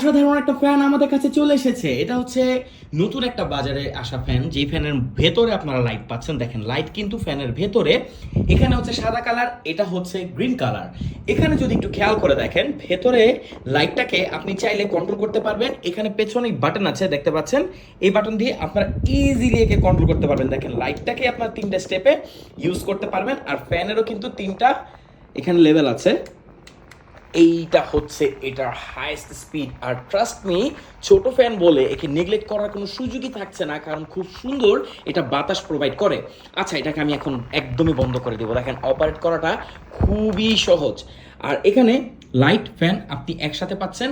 অসাধারণ একটা ফ্যান আমাদের কাছে চলে এসেছে। এটা হচ্ছে নতুন একটা বাজারে আসা ফ্যান যেই ফ্যানের ভেতরে আপনারা লাইট পাচ্ছেন। দেখেন লাইট কিন্তু ফ্যানের ভেতরে। এখানে হচ্ছে সাদা কালার এটা হচ্ছে গ্রিন কালার এখানে যদি একটু খেয়াল করে দেখেন, ভেতরে লাইটটাকে আপনি চাইলে কন্ট্রোল করতে পারবেন। এখানে পেছনে বাটন আছে, দেখতে পাচ্ছেন? এই বাটন দিয়ে আপনারা ইজিলি একে কন্ট্রোল করতে পারবেন। দেখেন লাইটটাকে আপনার তিনটা স্টেপে ইউজ করতে পারবেন। আর ফ্যানেরও কিন্তু তিনটা এখানে লেভেল আছে। এইটা হচ্ছে এটার হাইয়েস্ট স্পিড আর ট্রাস্ট মি ছোট ফ্যান বলে একে নেগলেক্ট করার কোনো সুযোগই থাকছে না, কারণ খুব সুন্দর এটা বাতাস প্রোভাইড করে। আচ্ছা এটাকে আমি এখন একদমই বন্ধ করে দেবো। দেখেন অপারেট করাটা খুবই সহজ। আর এখানে লাইট ফ্যান আপনি একসাথে পাচ্ছেন,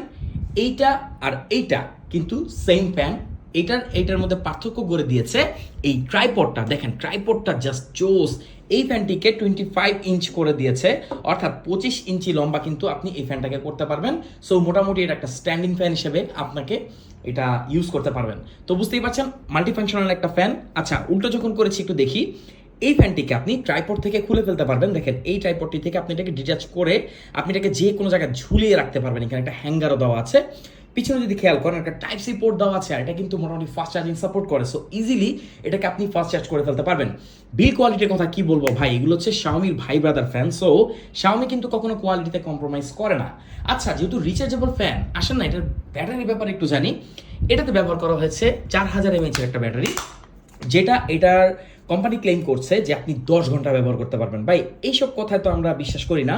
এইটা আর এইটা কিন্তু সেম ফ্যান এটার এটার মধ্যে পার্থক্য করে দিয়েছে এই ট্রাইপডটা দেখেন ট্রাইপডটা জাস্ট জোস। এই ফ্যানটিকে টোয়েন্টি ফাইভ ইঞ্চ করে দিয়েছে। অর্থাৎ পঁচিশ ইঞ্চি লম্বা কিন্তু আপনি এই ফ্যানটাকে করতে পারবেন। সো মোটামুটি এটা একটা স্ট্যান্ডিং ফ্যান হিসেবে আপনাকে এটা ইউজ করতে পারবেন। তো বুঝতেই পারছেন মাল্টিফাংশনাল একটা ফ্যান আচ্ছা উল্টো যখন করেছি, একটু দেখি। এই ফ্যানটিকে আপনি ট্রাইপড থেকে খুলে ফেলতে পারবেন। দেখেন, এই ট্রাইপডটি থেকে আপনি এটাকে ডিটাচ করে আপনি এটাকে যে কোনো জায়গায় ঝুলিয়ে রাখতে পারবেন। এখানে একটা হ্যাঙ্গারও দেওয়া আছে। পিছনে যদি খেয়াল করেন, একটা টাইপ সি পোর্ট দেওয়া আছে, আর এটা কিন্তু মোটামুটি ফাস্ট চার্জিং সাপোর্ট করে। সো ইজিলি এটাকে আপনি ফাস্ট চার্জ করে ফেলতে পারবেন। বিল কোয়ালিটির কথা কি বলব ভাই? এগুলো হচ্ছে শাওমির ভাই ব্রাদার ফ্যান সো শাওমি কিন্তু কখনো কোয়ালিটিতে কম্প্রোমাইজ করে না। আচ্ছা যেহেতু রিচার্জেবল ফ্যান আসেন না, এটার ব্যাটারির ব্যাপারে একটু জানি। এটাতে ব্যবহার করা হয়েছে চার হাজার এমএচের একটা ব্যাটারি যেটা এটার কোম্পানি ক্লেম করছে যে আপনি দশ ঘণ্টা ব্যবহার করতে পারবেন। ভাই, এইসব কথায় তো আমরা বিশ্বাস করি না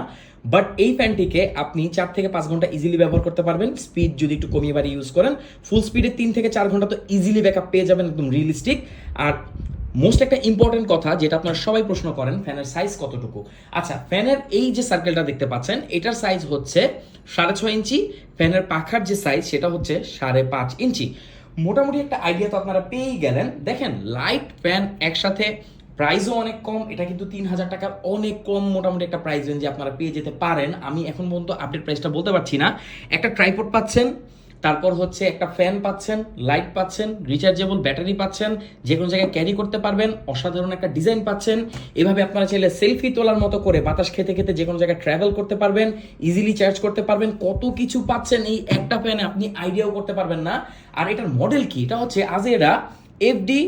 বাট এই ফ্যানটিকে আপনি চার থেকে পাঁচ ঘণ্টা ইজিলি ব্যবহার করতে পারবেন। স্পিড যদি একটু কমিয়ে বাড়ি ইউজ করেন ফুল স্পিডে তিন থেকে চার ঘণ্টা তো ইজিলি ব্যাকআপ পেয়ে যাবেন একদম রিয়েলিস্টিক আর মোস্ট একটা ইম্পর্টেন্ট কথা যেটা আপনারা সবাই প্রশ্ন করেন ফ্যানের সাইজ কতটুকু? আচ্ছা ফ্যানের এই যে সার্কেলটা দেখতে পাচ্ছেন, এটার সাইজ হচ্ছে সাড়ে ছয় ইঞ্চি ফ্যানের পাখার যে সাইজ সেটা হচ্ছে সাড়ে পাঁচ ইঞ্চি। মোটামুটি একটা আইডিয়া তো আপনারা পেয়েই গেলেন। দেখেন লাইট ফ্যান একসাথে প্রাইসও অনেক কম, এটা কিন্তু তিন হাজার টাকার অনেক কম মোটামুটি একটা প্রাইস রেঞ্জে আপনারা পেয়ে যেতে পারেন। আমি এখন পর্যন্ত আপডেট প্রাইসটা বলতে পারছি না। একটা ট্রাইপোর্ড পাচ্ছেন তারপর হচ্ছে একটা ফ্যান পাচ্ছেন লাইট পাচ্ছেন রিচার্জেবল ব্যাটারি পাচ্ছেন যে কোনো জায়গায় ক্যারি করতে পারবেন, অসাধারণ একটা ডিজাইন পাচ্ছেন। এভাবে আপনারা চাইলে সেলফি তোলার মতো করে বাতাস খেতে খেতে যে কোনো জায়গায় ট্রাভেল করতে পারবেন ইজিলি চার্জ করতে পারবেন, কত কিছু পাচ্ছেন এই একটা ফ্যানে আপনি আইডিয়াও করতে পারবেন না। আর এটার মডেল কি? এটা হচ্ছে আজেরা এফডি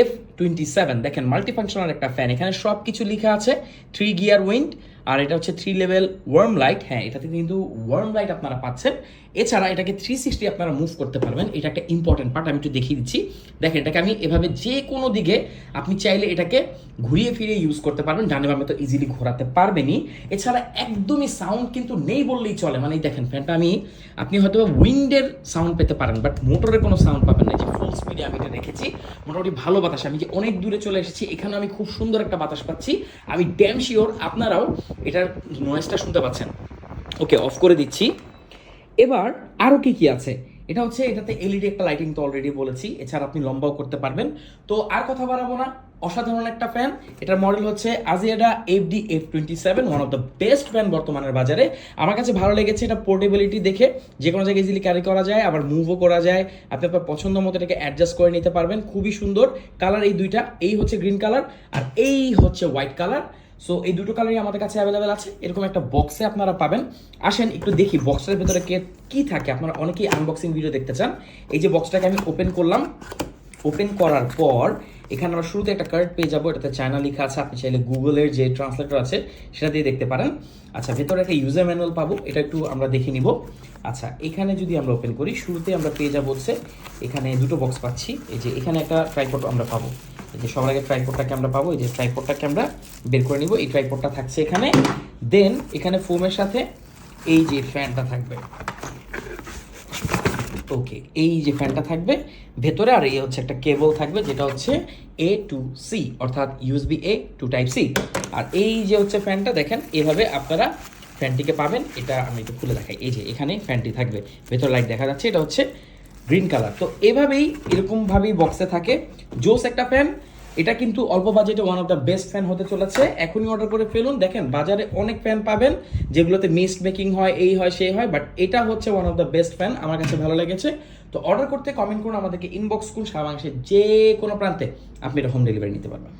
এফ টোয়েন্টি সেভেন দেখেন মাল্টিফাংশনাল একটা ফ্যান এখানে সব কিছু লেখা আছে থ্রি গিয়ার উইন্ড আর এটা হচ্ছে থ্রি লেভেল ওয়ার্ম লাইট হ্যাঁ এটাতে কিন্তু ওয়ার্ম লাইট আপনারা পাচ্ছেন। এছাড়া এটাকে থ্রি সিক্সটি আপনারা মুভ করতে পারবেন। এটা একটা ইম্পর্টেন্ট পার্ট আমি একটু দেখিয়ে দিচ্ছি। দেখেন, এটাকে আমি এভাবে যে কোনো দিকে আপনি চাইলে এটাকে ঘুরিয়ে ফিরিয়ে ইউজ করতে পারবেন। ডানে বামে তো ইজিলি ঘোরাতে পারবেনই। এছাড়া একদমই সাউন্ড কিন্তু নেই বললেই চলে। মানে দেখেন ফ্যানটা আমি, আপনি হয়তো উইন্ডের সাউন্ড পেতে পারেন বাট মোটরের কোনো সাউন্ড পাবেন না যে ফুল স্পিডে আমি এটা রেখেছি মোটামুটি ভালো বাতাস। আমি যে অনেক দূরে চলে এসেছি এখানে আমি খুব সুন্দর একটা বাতাস পাচ্ছি। আমি ড্যাম শিওর আপনারাও এটার নয়েজটা শুনতে পাচ্ছেন। ওকে অফ করে দিচ্ছি। এবার আরও কি কি আছে? এটা হচ্ছে এটাতে এলইডি একটা লাইটিং তো অলরেডি বলেছি। এছাড়া আপনি লম্বাও করতে পারবেন। তো আর কথা বাড়াবো না। অসাধারণ একটা ফ্যান এটার মডেল হচ্ছে আজিয়াডা F D F twenty seven one of the best fan বর্তমানের বাজারে। আমার কাছে ভালো লেগেছে এটা পোর্টেবিলিটি দেখে। যে কোনো জায়গায় ইজিলি ক্যারি করা যায়, আবার মুভও করা যায়। আপনি আপনার পছন্দ মতো এটাকে অ্যাডজাস্ট করে নিতে পারবেন। খুবই সুন্দর। কালার এই দুইটা, এই হচ্ছে গ্রিন কালার আর এই হচ্ছে হোয়াইট কালার সো এই দুটো কালারই আমাদের কাছে অ্যাভেলেবেল আছে। এরকম একটা বক্সে আপনারা পাবেন। আসেন, একটু দেখি বক্সের ভেতরে কে, কী থাকে। আপনারা অনেকেই আনবক্সিং ভিডিও দেখতে চান। এই যে বক্সটাকে আমি ওপেন করলাম। ওপেন করার পর এখানে আমরা শুরুতে একটা কার্ড পেয়ে যাব, এটাতে চায়না লেখা আছে, আপনি চাইলে গুগলের যে ট্রান্সলেটর আছে, সেটা দিয়ে দেখতে পারেন। আচ্ছা ভেতরে একটা ইউজার ম্যানুয়াল পাবো, এটা একটু আমরা দেখে নিব। আচ্ছা এখানে যদি আমরা ওপেন করি, শুরুতে আমরা পেয়ে যাব হচ্ছে, এখানে দুটো বক্স পাচ্ছি। এই যে এখানে একটা ট্রাইপড আমরা পাবো। এই যে সবার আগে ট্রাইপডটাকে আমরা পাবো, এই যে ট্রাইপডটাকে আমরা বের করে নিব। এই ট্রাইপডটা থাকছে এখানে। দেন এখানে ফোমের সাথে এই যে ফ্যানটা থাকবে। ওকে, এই যে ফ্যানটা থাকবে, ভেতরে আর এই হচ্ছে একটা কেবল থাকবে, যেটা হচ্ছে এ টু সি অর্থাৎ USB A to type C আর এই যে হচ্ছে ফ্যানটা, দেখেন, এভাবে আপনারা ফ্যানটিকে পাবেন, এটা আমি একটু খুলে দেখাই। এই যে, এখানে ফ্যানটি থাকবে, ভেতর লাইট দেখা যাচ্ছে, এটা হচ্ছে গ্রিন কালার তো এভাবেই, এরকমভাবেই বক্সে থাকে। জোস একটা ফ্যান এটা কিন্তু অল্প বাজেটে one of the best fan হতে চলেছে। এখনই অর্ডার করে ফেলুন। দেখেন, বাজারে অনেক ফ্যান পাবেন, যেগুলোতে মিস্ট মেকিং হয়, এই হয়, সেই হয় বাট এটা হচ্ছে one of the best fan আমার কাছে ভালো লেগেছে। তো অর্ডার করতে কমেন্ট করুন, আমাদেরকে ইনবক্স করুন সারা বাংলাদেশের যে কোনো প্রান্তে আপনি এটা হোম ডেলিভারি নিতে পারবেন।